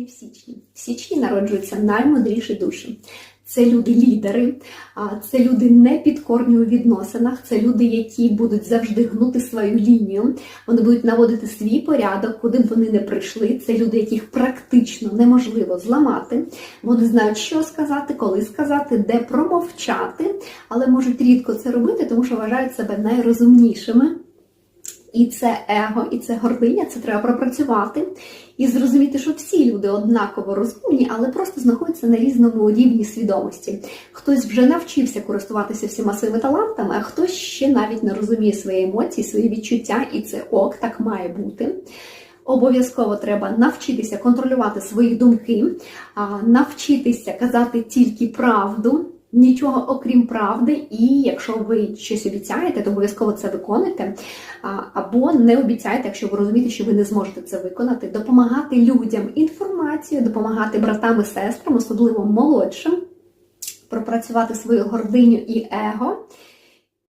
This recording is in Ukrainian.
народжені в січні. В січні народжуються наймудріші душі. Це люди-лідери, це люди непідкорні у відносинах, це люди, які будуть завжди гнути свою лінію, вони будуть наводити свій порядок, куди б вони не прийшли. Це люди, яких практично неможливо зламати. Вони знають, що сказати, коли сказати, де промовчати, але можуть рідко це робити, тому що вважають себе найрозумнішими. І це его, і це гординя, це треба пропрацювати і зрозуміти, що всі люди однаково розумні, але просто знаходяться на різному рівні свідомості. Хтось вже навчився користуватися всіма своїми талантами, а хтось ще навіть не розуміє свої емоції, свої відчуття, і це ок, так має бути. Обов'язково треба навчитися контролювати свої думки, навчитися казати тільки правду. Нічого окрім правди, і якщо ви щось обіцяєте, то обов'язково це виконуйте. Або не обіцяйте, якщо ви розумієте, що ви не зможете це виконати. Допомагати людям інформацією, допомагати братам і сестрам, особливо молодшим, пропрацювати свою гординю і его.